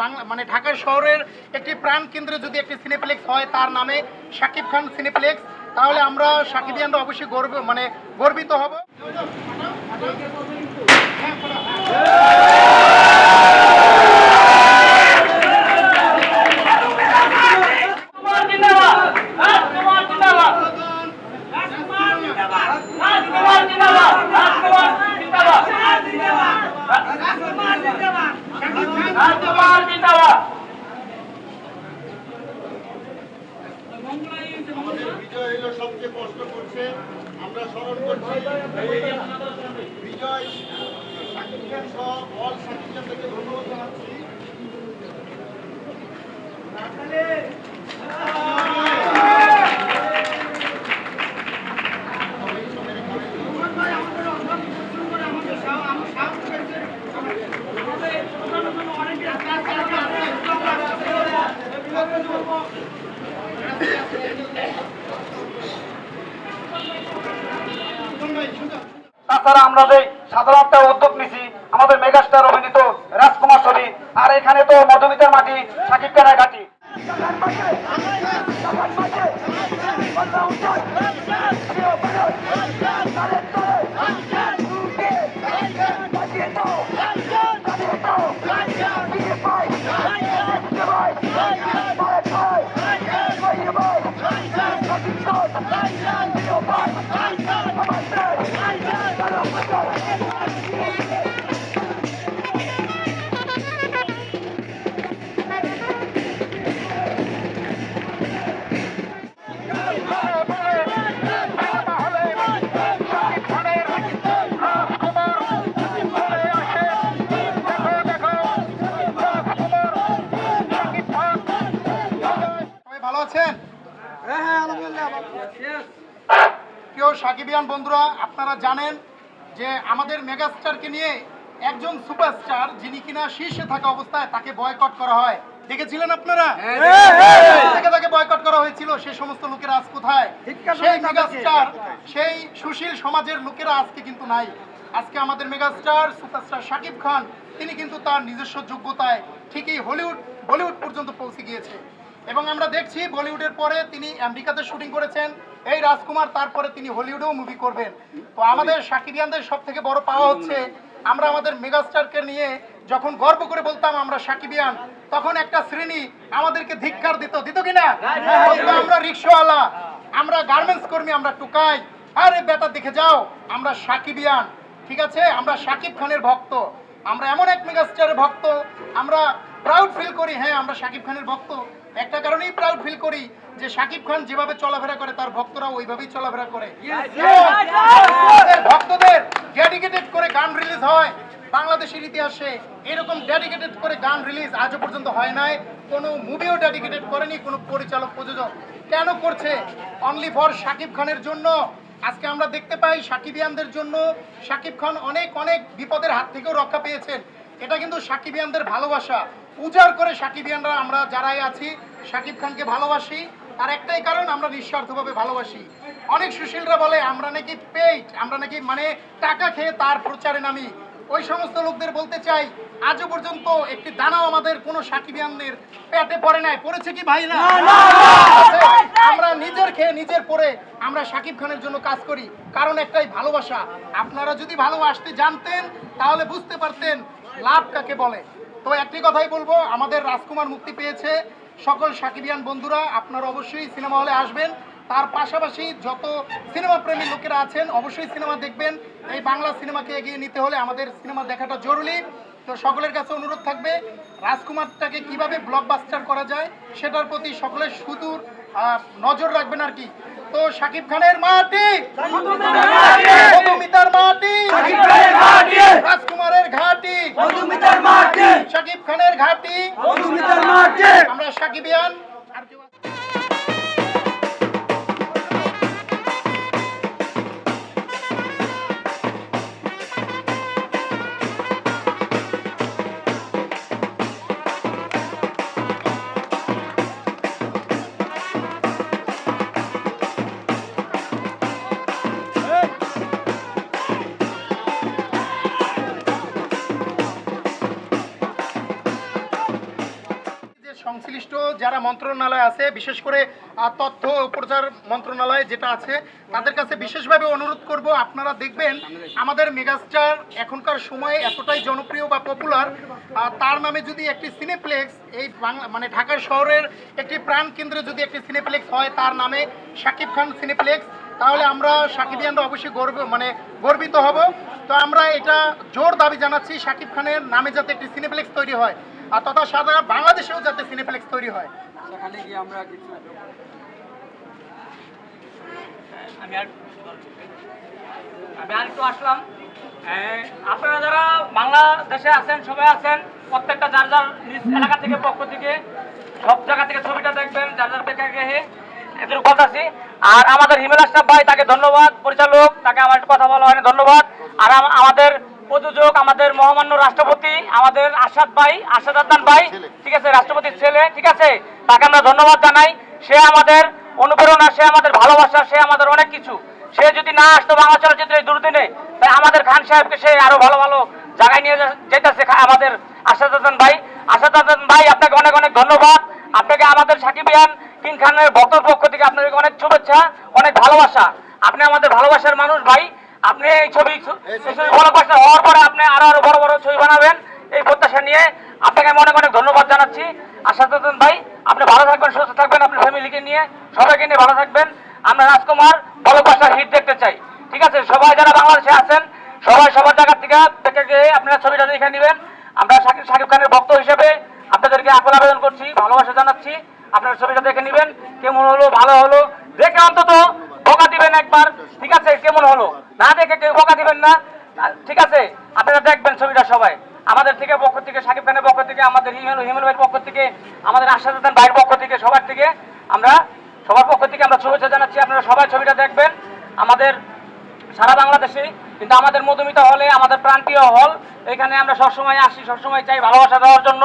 বাংলা মানে ঢাকার শহরের একটি প্রাণ কেন্দ্রে যদি একটি সিনেপ্লেক্স হয়, তার নামে শাকিব খান সিনেপ্লেক্স তাহলে আমরা সাকিবিয়ানরা অবশ্যই গর্ব মানে গর্বিত হব রাজকুমার জিন্দাবাদ রাজকুমার জিন্দাবাদ রাজকুমার জিন্দাবাদ রাজকুমার জিন্দাবাদ রাজকুমার জিন্দাবাদ রাজকুমার জিন্দাবাদ রাজকুমার জিন্দাবাদ বিজয় হলো সবচেয়ে কষ্ট করছে। আমরা স্মরণ করছি, বিজয় সাকিব খান অল সাকিব খানকে ধন্যবাদ জানাচ্ছি। তাছাড়া আমরা যে সাধারণ একটা উদ্যোগ নিছি, আমাদের মেগাস্টার অভিনীত রাজকুমার ছবি, আর এখানে তো মধুমিতার মাটি সাকিব খানের ঘাটি। আছেন? প্রিয় সাকিবিয়ান বন্ধুরা আপনারা জানেন যে আমাদের মেগাস্টারকে নিয়ে একজন সুপারস্টার যিনি কিনা শীর্ষে থাকা অবস্থায় তাকে বয়কট করা হয়। দেখেছিলেন আপনারা? থেকে তাকে বয়কট করা হয়েছিল সেই সমস্ত লোকেরা আজ কোথায়? সেই মেগাস্টার সেই সুশীল সমাজের লোকেরা আজকে কিন্তু নাই। আজকে আমাদের মেগাস্টার সুপারস্টার শাকিব খান তিনি কিন্তু তার নিজস্ব যোগ্যতায় ঠিকই হলিউড বলিউড পর্যন্ত পৌঁছে গিয়েছে। এবং আমরা দেখছি বলিউডের পরে তিনি আমেরিকাতে শুটিং করেছেন, এই রাজকুমার তারপরে তিনি হলিউডেও মুভি করবেন। তো আমাদের সাকিবিয়ানদের সব থেকে বড় পাওয়া হচ্ছে, আমরা আমাদের মেগাস্টারকে নিয়ে যখন গর্ব করে বলতাম আমরা সাকিবিয়ান, তখন একটা শ্রেণি আমাদেরকে ধিক্কার দিত দিত কিনা আমরা রিক্সাওয়ালা, আমরা গার্মেন্টস কর্মী, আমরা টুকাই। আরে বেটা, দেখে যাও, আমরা সাকিবিয়ান, ঠিক আছে? আমরা সাকিব খানের ভক্ত, আমরা এমন এক মেগাস্টারের ভক্ত, আমরা প্রাউড ফিল করি হ্যাঁ আমরা সাকিব খানের ভক্ত। একটা কারণেই প্রাউড ফিল করি যে সাকিব খান যেভাবে চলাফেরা করে তার ভক্তরা ওইভাবেই চলাফেরা করে। ভক্তদের ডেডিকেটেড করে গান রিলিজ হয় বাংলাদেশের ইতিহাসে এরকম ডেডিকেটেড করে গান রিলিজ আজও পর্যন্ত হয় নাই। কোনো মুভিও ডেডিকেটেড করেনি কোনো পরিচালক প্রযোজক। কেন করছে? অনলি ফর সাকিব খানের জন্য। আজকে আমরা দেখতে পাই সাকিবিয়ানদের জন্য। সাকিব খান অনেক অনেক বিপদের হাত থেকেও রক্ষা পেয়েছেন। এটা কিন্তু সাকিবিয়ানদের ভালোবাসা। উজাড় করে সাকিবিয়ানরা আমরা যারাই আছি সাকিব খানকে ভালোবাসি। তার একটাই কারণ আমরা নিঃস্বার্থভাবে ভালোবাসি। অনেক সুশীলরা বলে আমরা নাকি পেইড আমরা নাকি মানে টাকা খেয়ে তার প্রচারে নামি। ওই সমস্ত লোকদের বলতে চাই আজও পর্যন্ত একটি দানাও আমাদের কোনো সাকিবিয়ানদের পেটে পড়ে নাই। পড়েছে কি ভাই না? আমরা নিজের খেয়ে নিজের পরে আমরা সাকিব খানের জন্য কাজ করি। কারণ একটাই ভালোবাসা। আপনারা যদি ভালোবাসতে জানতেন তাহলে বুঝতে পারতেন লাভ কাকে বলে? তো একটি কথাই বলব, আমাদের রাজকুমার মুক্তি পেয়েছে। সকল সাকিবিয়ান বন্ধুরা, আপনারা অবশ্যই সিনেমা হলে আসবেন। তার পাশাপাশি যত সিনেমা প্রেমী লোকেরা আছেন, অবশ্যই সিনেমা দেখবেন। এই বাংলা সিনেমাকে এগিয়ে নিতে হলে আমাদের সিনেমা দেখাটা জরুরি। তো সকলের কাছে অনুরোধ থাকবে, রাজকুমারটাকে কীভাবে ব্লকবাস্টার করা যায়, সেটার প্রতি সকলের সুদূর নজর রাখবেন আর কি। তো সাকিব খানের মাটি। মধুমিতার মাটি। রাজকুমারের ঘাটি। সাকিব খানের ঘাটি। আমরা সাকিবিয়ান। সংশ্লিষ্ট যারা মন্ত্রণালয় আছে, বিশেষ করে তথ্য প্রচার মন্ত্রণালয় যেটা আছে, তাদের কাছে বিশেষভাবে অনুরোধ করব, আপনারা দেখবেন আমাদের মেগাস্টার এখনকার সময়ে এতটাই জনপ্রিয় বা পপুলার তার নামে যদি একটি সিনেপ্লেক্স এই মানে ঢাকার শহরের একটি প্রাণ কেন্দ্রে যদি একটি সিনেপ্লেক্স হয়, তার নামে শাকিব খান সিনেপ্লেক্স তাহলে আমরা সাকিবিয়ানরা অবশ্যই গর্ব মানে গর্বিত হব। তো আমরা এটা জোর দাবি জানাচ্ছি শাকিব খানের নামে যাতে একটি সিনেপ্লেক্স তৈরি হয়। আর তথা সাধারণ বাংলাদেশেও যাতে সিনেপ্লেক্স তৈরি হয়। আমি আর আমি আর একটু আসলাম। আপনারা যারা বাংলাদেশে আছেন, সবাই আছেন, প্রত্যেকটা যার যার নিজ এলাকা থেকে, পক্ষ থেকে, সব জায়গা থেকে ছবিটা দেখবেন, যার যার গেহে এদের কথা আছি। আর আমাদের হিমেল ভাই, তাকে ধন্যবাদ। পরিচালক, তাকে আমার একটু কথা বলা হয়নি, ধন্যবাদ। আর আমাদের প্রযোজক আমাদের মহামান্য রাষ্ট্রপতি আমাদের আসাদ ভাই আসাদ আদনান ভাই ঠিক আছে রাষ্ট্রপতির ছেলে ঠিক আছে? তাকে আমরা ধন্যবাদ জানাই। সে আমাদের অনুপ্রেরণা সে আমাদের ভালোবাসা সে আমাদের অনেক কিছু। সে যদি না আসতো বাংলা চলচ্চিত্রের দুর্দিনে তাই আমাদের খান সাহেবকে সে আরও ভালো ভালো জায়গায় নিয়ে যেতেছে আমাদের আসাদ হাসান ভাই। আসাদ হাসান ভাই আপনাকে অনেক অনেক ধন্যবাদ। আপনাকে আমাদের সাকিবিয়ান কিং খানের ভক্তর পক্ষ থেকে আপনাদের অনেক শুভেচ্ছা অনেক ভালোবাসা। আপনি আমাদের ভালোবাসার মানুষ ভাই। আপনি এই ছবি এই ছবি হওয়ার পরে আপনি আরও আরও বড় বড় ছবি বানাবেন। এই প্রত্যাশা নিয়ে আপনাকে অনেক অনেক ধন্যবাদ জানাচ্ছি। হাসান ভাই আপনি ভালো থাকবেন সুস্থ থাকবেন আপনার ফ্যামিলিকে নিয়ে সবাইকে নিয়ে ভালো থাকবেন। আমরা রাজকুমার ভালোবাসার হিট দেখতে চাই। ঠিক আছে? সবাই যারা বাংলাদেশে আছেন সবাই সবার জায়গা থেকে দেখে গিয়ে আপনারা ছবিটা দেখে নেবেন। আমরা শাকিব শাকিব খানের ভক্ত হিসেবে আপনাদেরকে আকুল আবেদন করছি ভালোবাসা জানাচ্ছি। আপনারা ছবিটা দেখে নেবেন কেমন হলো ভালো হলো দেখে অন্তত বকা দিবেন একবার ঠিক আছে কেমন হলো না দেখে কেউ বকা দিবেন না। ঠিক আছে? আপনারা দেখবেন ছবিটা সবাই। আমাদের থেকে, পক্ষ থেকে, সাকিব খানের পক্ষ থেকে, আমাদের হিমেল হিমেল ভাইয়ের পক্ষ থেকে, আমাদের আশাদ ভাইয়ের পক্ষ থেকে, সবার থেকে, আমরা সবার পক্ষ থেকে আমরা শুভেচ্ছা জানাচ্ছি। আপনারা সবাই ছবিটা দেখবেন। আমাদের সারা বাংলাদেশে, কিন্তু আমাদের মধুমিতা হলে, আমাদের প্রান্তীয় হল, এখানে আমরা সবসময় আসি, সবসময় চাই ভালোবাসা দেওয়ার জন্য।